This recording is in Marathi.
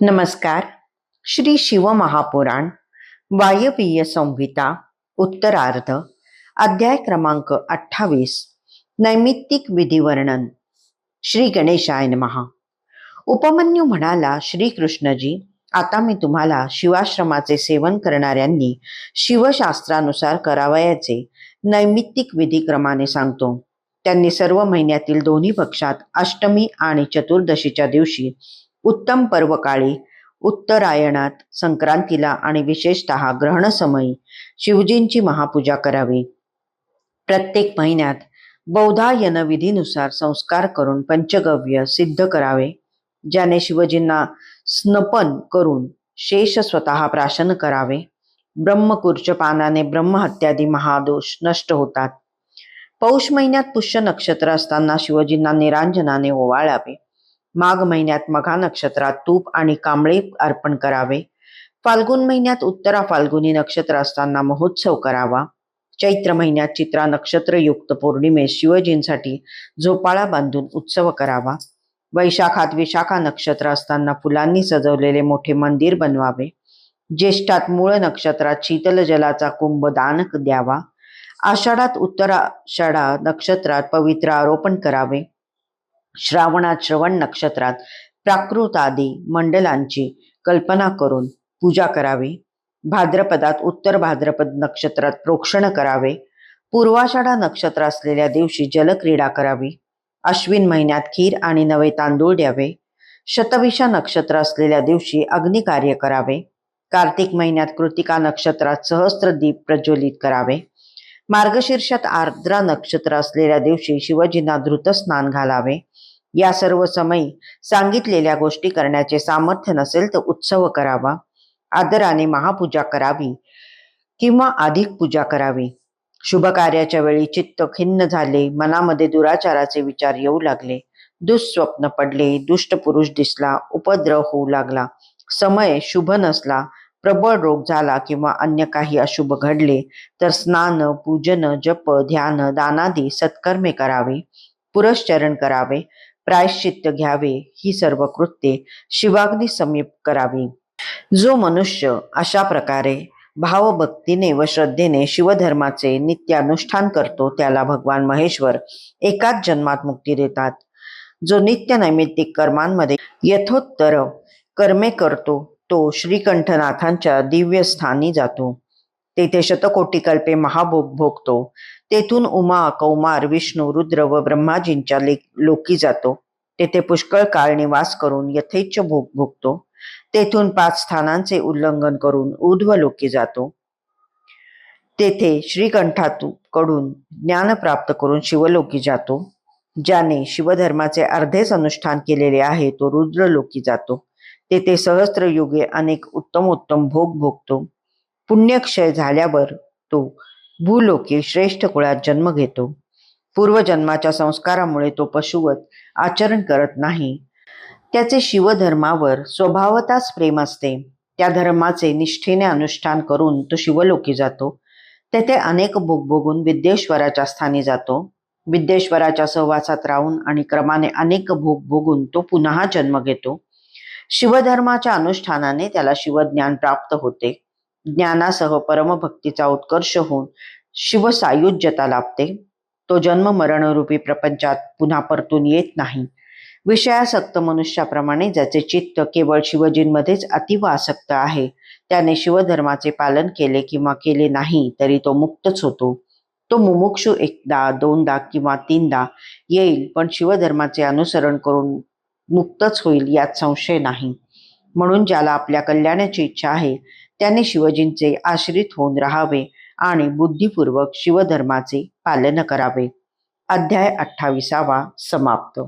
नमस्कार. श्री शिवमहापुराण वायवीय संहिता उत्तरार्ध अध्याय क्रमांक अठ्ठावीस नैमित्तिक विधिवर्णन. श्री गणेशाय नमहा उपमन्यू म्हणाला श्रीकृष्णजी आता मी तुम्हाला शिवाश्रमाचे सेवन करणाऱ्यांनी शिवशास्त्रानुसार करावयाचे नैमित्तिक विधिक्रमाने सांगतो. त्यांनी सर्व महिन्यातील दोन्ही पक्षात अष्टमी आणि चतुर्दशीच्या दिवशी उत्तम पर्वकाळी उत्तरायणात संक्रांतीला आणि विशेषतः ग्रहणसमयी शिवजींची महापूजा करावी. प्रत्येक महिन्यात बौधायन विधीनुसार संस्कार करून पंचगव्य सिद्ध करावे ज्याने शिवजींना स्नपन करून शेष स्वतः प्राशन करावे. ब्रह्मकुर्च पानाने ब्रह्महत्यादी महादोष नष्ट होतात. पौष महिन्यात पुष्य नक्षत्र असताना शिवजींना निरांजनाने ओवाळावे. माघ महिन्यात मघा नक्षत्रात तूप आणि कांबळे अर्पण करावे. फाल्गुन महिन्यात उत्तरा फाल्गुनी नक्षत्र असताना महोत्सव करावा. चैत्र महिन्यात चित्रा नक्षत्रयुक्त पौर्णिमेस शिवजींसाठी झोपाळा बांधून उत्सव करावा. वैशाखात विशाखा नक्षत्र असताना फुलांनी सजवलेले मोठे मंदिर बनवावे. ज्येष्ठात मूळ नक्षत्रात शीतल जलाचा कुंभ दान द्यावा. आषाढात उत्तराषाढा नक्षत्रात पवित्र आरोपण करावे. श्रावणात श्रवण नक्षत्रात प्राकृत आदी मंडलांची कल्पना करून पूजा करावी. भाद्रपदात उत्तर भाद्रपद नक्षत्रात प्रोक्षण करावे. पूर्वाषाढा नक्षत्र असलेल्या दिवशी जलक्रीडा करावी. अश्विन महिन्यात खीर आणि नवे तांदूळ द्यावे. शतविषा नक्षत्र असलेल्या दिवशी अग्निकार्य करावे. कार्तिक महिन्यात कृतिका नक्षत्रात सहस्त्रदीप प्रज्वलित करावे. मार्गशीर्षात आर्द्रा नक्षत्र असलेल्या दिवशी शिवजींना धृत स्नान घालावे. या सर्व समयी सांगितलेल्या गोष्टी करण्याचे सामर्थ्य नसेल तर उत्सव करावा. आदराने महापूजा करावी किंवा अधिक पूजा करावी. शुभ कार्याच्या वेळी चित्त खिन्न झाले मनामध्ये दुराचाराचे विचार येऊ लागले दुःस्वप्न पडले दुष्ट पुरुष दिसला उपद्रव होऊ लागला समय शुभ नसला प्रबळ रोग झाला किंवा अन्य काही अशुभ घडले तर स्नान पूजन जप ध्यान दानादी सत्कर्मे करावे पुरश्चरण करावे प्रायश्चित्त घ्यावे ही सर्व कृत्ये शिवाग्नी समीप करावी. जो मनुष्य अशा प्रकारे भावभक्तीने व श्रद्धेने शिवधर्माचे नित्य अनुष्ठान करतो त्याला भगवान महेश्वर एकाच जन्मात मुक्ती देतात. जो नित्य नैमित्तिक कर्मांमध्ये यथोत्तर कर्मे करतो तो श्रीकंठनाथांच्या दिव्य स्थानी जातो. तेथे शतकोटी कल्पे महाभोग भोगतो. तेथून उमा कौमार विष्णू रुद्र व ब्रह्माजींच्या लोकी जातो. तेथे पुष्कळ काळ निवास करून यथेच्छ भोग भोगतो. तेथून पाच स्थानांचे उल्लंघन करून ऊर्ध्व लोकी जातो. तेथे श्रीकंठातू कडून ज्ञान प्राप्त करून शिवलोकी जातो. ज्याने शिवधर्माचे अर्धेच अनुष्ठान केलेले आहे तो रुद्रलोकी जातो. तेथे सहस्त्र युगे अनेक उत्तम भोग भोगतो. पुण्यक्षय झाल्यावर तो भूलोकी श्रेष्ठ कुळात जन्म घेतो. पूर्वजन्माच्या संस्कारामुळे तो पशुवत आचरण करत नाही. त्याचे शिवधर्मावर स्वभावताच प्रेम असते. त्या धर्माचे निष्ठेने अनुष्ठान करून तो शिवलोकी जातो. तेथे अनेक भोग भोगून विद्येश्वराच्या स्थानी जातो. विद्येश्वराच्या सहवासात राहून आणि क्रमाने अनेक भोग भोगून तो पुन्हा जन्म घेतो. शिवधर्माच्या अनुष्ठानाने त्याला शिवज्ञान प्राप्त होते. ज्ञानासह परमभक्तीचा उत्कर्ष होऊन शिवसायुज्यता लाभते. तो जन्म मरणरूपी प्रपंचात पुन्हा परतून येत नाही. विषयासक्त मनुष्याप्रमाणे ज्याचे चित्त केवळ शिवजींमध्येच अतिव आसक्त आहे त्याने शिवधर्माचे पालन केले किंवा केले नाही तरी तो मुक्तच होतो. तो मुमुक्षू एकदा दोनदा किंवा तीनदा येईल पण शिवधर्माचे अनुसरण करून मुक्तच होईल यात संशय नाही. म्हणून ज्याला आपल्या कल्याणाची इच्छा आहे त्याने शिवजींचे आश्रित होऊन राहावे आणि बुद्धिपूर्वक शिवधर्माचे पालन करावे. अध्याय अठ्ठावीसावा समाप्त.